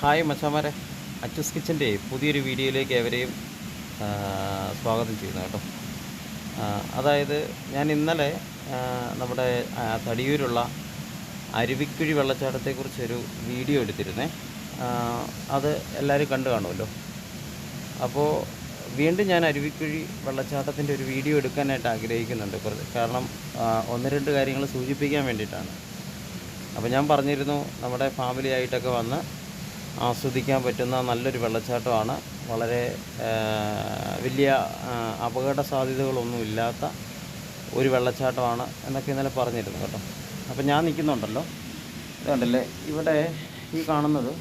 Hi മച്ചാമാരെ. അച്ചസ് കിച്ചന്റെ പുതിയൊരു വീഡിയോയിലേക്ക് എവരെയും സ്വാഗതം ചെയ്യുന്നു കേട്ടോ. അതായത് ഞാൻ ഇന്നലെ നമ്മുടെ തടിയൂരുള്ള അരുവിക്കുഴി വെള്ളച്ചാട്ടത്തെക്കുറിച്ചൊരു വീഡിയോ എടുത്തിരുന്നേ. അത് എല്ലാവരും കണ്ടു കാണുമല്ലോ. അപ്പോൾ വീണ്ടും ഞാൻ അരുവിക്കുഴി വെള്ളച്ചാട്ടത്തിന്റെ ഒരു വീഡിയോ എടുക്കാനായിട്ട് ആഗ്രഹിക്കുന്നുണ്ട്. കാരണം ഒന്ന് രണ്ട് കാര്യങ്ങൾ സൂചിപ്പിക്കാൻ വേണ്ടിയിട്ടാണ്. അപ്പോൾ ഞാൻ പറഞ്ഞിരുന്നു നമ്മുടെ ഫാമിലി ആയിട്ടൊക്കെ വന്ന് ആസ്വദിക്കാൻ പറ്റുന്ന നല്ലൊരു വെള്ളച്ചാട്ടമാണ്. വളരെ വലിയ അപകട സാധ്യതകളൊന്നും ഇല്ലാത്ത ഒരു വെള്ളച്ചാട്ടമാണ് എന്നൊക്കെ ഇന്നലെ പറഞ്ഞിരുന്നു കേട്ടോ. അപ്പം ഞാൻ നിൽക്കുന്നുണ്ടല്ലോ. ഇതുണ്ടല്ലേ ഇവിടെ ഈ കാണുന്നത്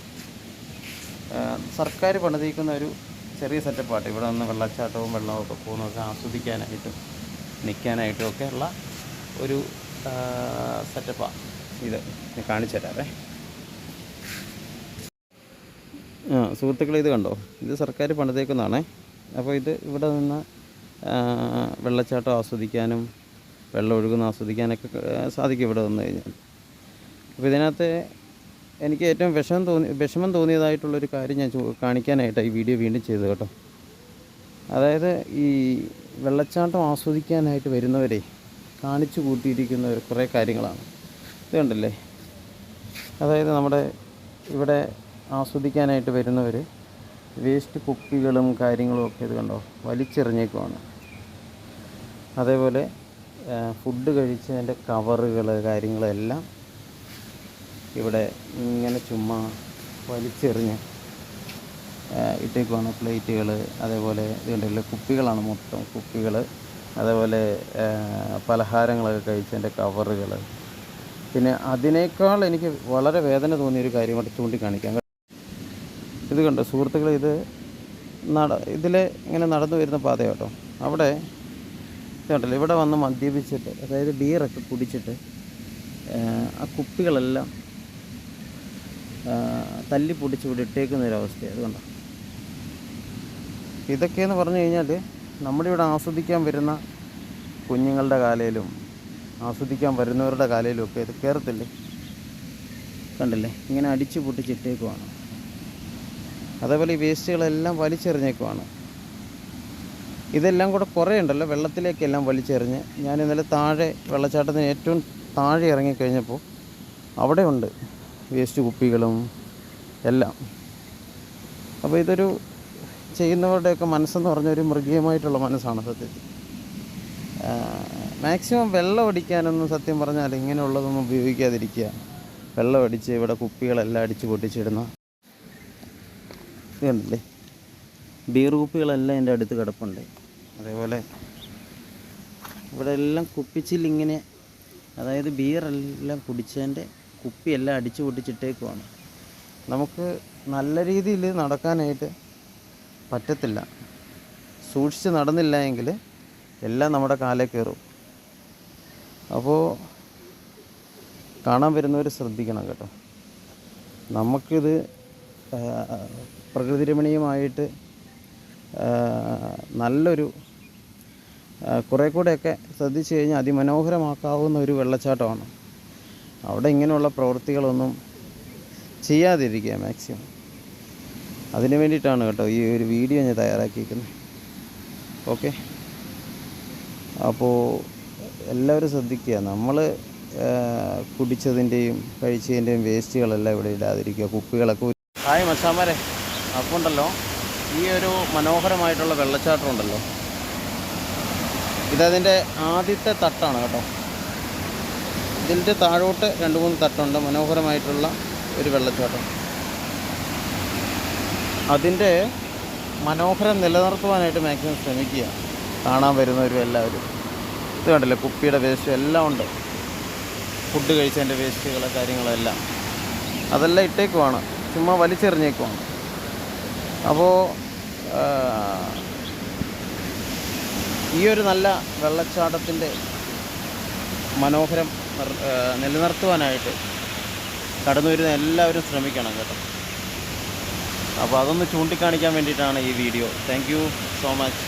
സർക്കാർ പണിതീക്കുന്ന ഒരു ചെറിയ സെറ്റപ്പാട്ട്. ഇവിടെ നിന്ന് വെള്ളച്ചാട്ടവും വെള്ളവും ഒക്കെ പോകുന്നതൊക്കെ ആസ്വദിക്കാനായിട്ടും നിൽക്കാനായിട്ടും ഒക്കെ ഉള്ള ഒരു സെറ്റപ്പാണ് ഇത് കാണിച്ചു തരാവേ. ആ സുഹൃത്തുക്കളെ ഇത് കണ്ടോ? ഇത് സർക്കാർ പണിതേക്കുന്നതാണേ. അപ്പോൾ ഇത് ഇവിടെ നിന്ന് വെള്ളച്ചാട്ടം ആസ്വദിക്കാനും വെള്ളം ഒഴുകുന്ന ആസ്വദിക്കാനൊക്കെ സാധിക്കും ഇവിടെ വന്നു കഴിഞ്ഞാൽ. അപ്പോൾ ഇതിനകത്ത് എനിക്ക് ഏറ്റവും വിഷമം തോന്നി വിഷമം തോന്നിയതായിട്ടുള്ളൊരു കാര്യം ഞാൻ കാണിക്കാനായിട്ട് ഈ വീഡിയോ വീണ്ടും ചെയ്തത് കേട്ടോ. അതായത് ഈ വെള്ളച്ചാട്ടം ആസ്വദിക്കാനായിട്ട് വരുന്നവരെ കാണിച്ചു കൂട്ടിയിരിക്കുന്ന കുറേ കാര്യങ്ങളാണ്. ഇത് കണ്ടില്ലേ? അതായത് നമ്മുടെ ഇവിടെ ആസ്വദിക്കാനായിട്ട് വരുന്നവർ വേസ്റ്റ് കുപ്പികളും കാര്യങ്ങളും ഒക്കെ ഇത് കണ്ടോ? വലിച്ചെറിഞ്ഞേക്കുവാണ്. അതേപോലെ ഫുഡ് കഴിച്ചതിന്റെ കവറുകൾ കാര്യങ്ങളെല്ലാം ഇവിടെ ഇങ്ങനെ ചുമ്മാ വലിച്ചെറിഞ്ഞ് ഇട്ടേക്കുവാണ് പ്ലേറ്റുകൾ അതേപോലെ ഇതുണ്ടല്ലോ കുപ്പികളാണ് മൊത്തം കുപ്പികൾ അതേപോലെ പലഹാരങ്ങളൊക്കെ കഴിച്ചതിന്റെ കവറുകൾ പിന്നെ അതിനേക്കാൾ എനിക്ക് വളരെ വേദന തോന്നിയൊരു കാര്യമായിട്ട് ചൂണ്ടിക്കാണിക്കാം. ഇത് കണ്ടോ സുഹൃത്തുക്കളെ ഇത് നട ഇതിൽ ഇങ്ങനെ നടന്നു വരുന്ന പാത കേട്ടോ അവിടെ ഇത് കണ്ടല്ലോ ഇവിടെ വന്ന് മദ്യപിച്ചിട്ട് അതായത് ബിയറൊക്കെ കുടിച്ചിട്ട് ആ, കുപ്പികളെല്ലാം തല്ലി പൊടിച്ച് ഇവിടെ ഇട്ടേക്കുന്ന ഒരു അവസ്ഥയാണ് അത് കണ്ടോ. ഇതൊക്കെയെന്ന് പറഞ്ഞു കഴിഞ്ഞാൽ നമ്മുടെ ഇവിടെ ആസ്വദിക്കാൻ വരുന്ന കുഞ്ഞുങ്ങളുടെ കാലയിലും ആസ്വദിക്കാൻ വരുന്നവരുടെ കാലയിലും ഒക്കെ ഇത് കയറത്തില്ലേ കണ്ടില്ലേ? ഇങ്ങനെ അടിച്ചു പൊട്ടിച്ചിട്ടേക്കുവാണ്. അതേപോലെ ഈ വേസ്റ്റുകളെല്ലാം വലിച്ചെറിഞ്ഞേക്കുവാണ്. ഇതെല്ലാം കൂടെ കുറേ ഉണ്ടല്ലോ വെള്ളത്തിലേക്കെല്ലാം വലിച്ചെറിഞ്ഞ്. ഞാൻ ഇന്നലെ താഴെ വെള്ളച്ചാട്ടത്തിന് ഏറ്റവും താഴെ ഇറങ്ങിക്കഴിഞ്ഞപ്പോൾ അവിടെ ഉണ്ട് വേസ്റ്റ് കുപ്പികളും എല്ലാം. അപ്പോൾ ഇതൊരു ചെയ്യുന്നവരുടെയൊക്കെ മനസ്സെന്ന് പറഞ്ഞ ഒരു മൃഗീയമായിട്ടുള്ള മനസ്സാണ് സത്യത്തിൽ. മാക്സിമം വെള്ളം അടിക്കാനൊന്നും സത്യം പറഞ്ഞാൽ ഇങ്ങനെയുള്ളതൊന്നും ഉപയോഗിക്കാതിരിക്കുക. വെള്ളം അടിച്ച് ഇവിടെ കുപ്പികളെല്ലാം അടിച്ച് പൊട്ടിച്ചിടുന്ന ഇത് കണ്ടില്ലേ ബീർ കുപ്പികളെല്ലാം എന്റെ അടുത്ത് കിടപ്പുണ്ട് അതേപോലെ ഇവിടെ എല്ലാം കുപ്പിച്ചില്ലിങ്ങനെ അതായത് ബിയറെല്ലാം കുടിച്ചതിന്റെ കുപ്പിയെല്ലാം അടിച്ചു പൊട്ടിച്ചിട്ടേക്കുവാണ്. നമുക്ക് നല്ല രീതിയിൽ നടക്കാനായിട്ട് പറ്റത്തില്ല. സൂക്ഷിച്ച് നടന്നില്ല എങ്കിൽ എല്ലാം നമ്മുടെ കാലേ കയറും. അപ്പോൾ കാണാൻ വരുന്നവർ ശ്രദ്ധിക്കണം കേട്ടോ. നമുക്കിത് ആ, പ്രകൃതി രമണീയമായിട്ട് നല്ലൊരു കുറേ കൂടെയൊക്കെ ശ്രദ്ധിച്ചു കഴിഞ്ഞാൽ അതിമനോഹരമാക്കാവുന്ന ഒരു വെള്ളച്ചാട്ടമാണ്. അവിടെ ഇങ്ങനെയുള്ള പ്രവൃത്തികളൊന്നും ചെയ്യാതിരിക്കുക മാക്സിമം. അതിന് വേണ്ടിയിട്ടാണ് കേട്ടോ ഈ ഒരു വീഡിയോ ഞാൻ തയ്യാറാക്കിയിരിക്കുന്നത്. ഓക്കെ. അപ്പോൾ എല്ലാവരും ശ്രദ്ധിക്കുക. നമ്മൾ കുടിച്ചതിന്റെയും കഴിച്ചതിന്റെയും വേസ്റ്റുകളെല്ലാം ഇവിടെ ഇടാതിരിക്കുക. കുപ്പികളൊക്കെ ഹായ് മച്ചാമാരെ. അപ്പോൾ ഉണ്ടല്ലോ ഈ ഒരു മനോഹരമായിട്ടുള്ള വെള്ളച്ചാട്ടം ഉണ്ടല്ലോ. ഇതതിന്റെ ആദ്യത്തെ തട്ടാണ് കേട്ടോ. ഇതിന്റെ താഴോട്ട് രണ്ട് മൂന്ന് തട്ടുണ്ട് മനോഹരമായിട്ടുള്ള ഒരു വെള്ളച്ചാട്ടം. അതിന്റെ മനോഹരം നിലനിർത്തുവാനായിട്ട് മാക്സിമം ശ്രമിക്കുക. കാണാൻ വരുന്നവരും എല്ലാവരും. ഇത് കണ്ടില്ലേ കുപ്പിയുടെ വേസ്റ്റ് എല്ലാം ഉണ്ട്. ഫുഡ് കഴിച്ചതിന്റെ വേസ്റ്റുകൾ കാര്യങ്ങളെല്ലാം. അതെല്ലാം ഇട്ടേക്കുവാണ്. ചുമ്മാ വലിച്ചെറിഞ്ഞേക്കുവാണ്. അപ്പോൾ ഈ ഒരു നല്ല വെള്ളച്ചാട്ടത്തിന്റെ മനോഹരം നിലനിർത്തുവാനായിട്ട് കടന്നു വരുന്ന എല്ലാവരും ശ്രമിക്കണം കേട്ടോ. അപ്പോൾ അതൊന്ന് ചൂണ്ടിക്കാണിക്കാൻ വേണ്ടിയിട്ടാണ് ഈ വീഡിയോ. Thank so much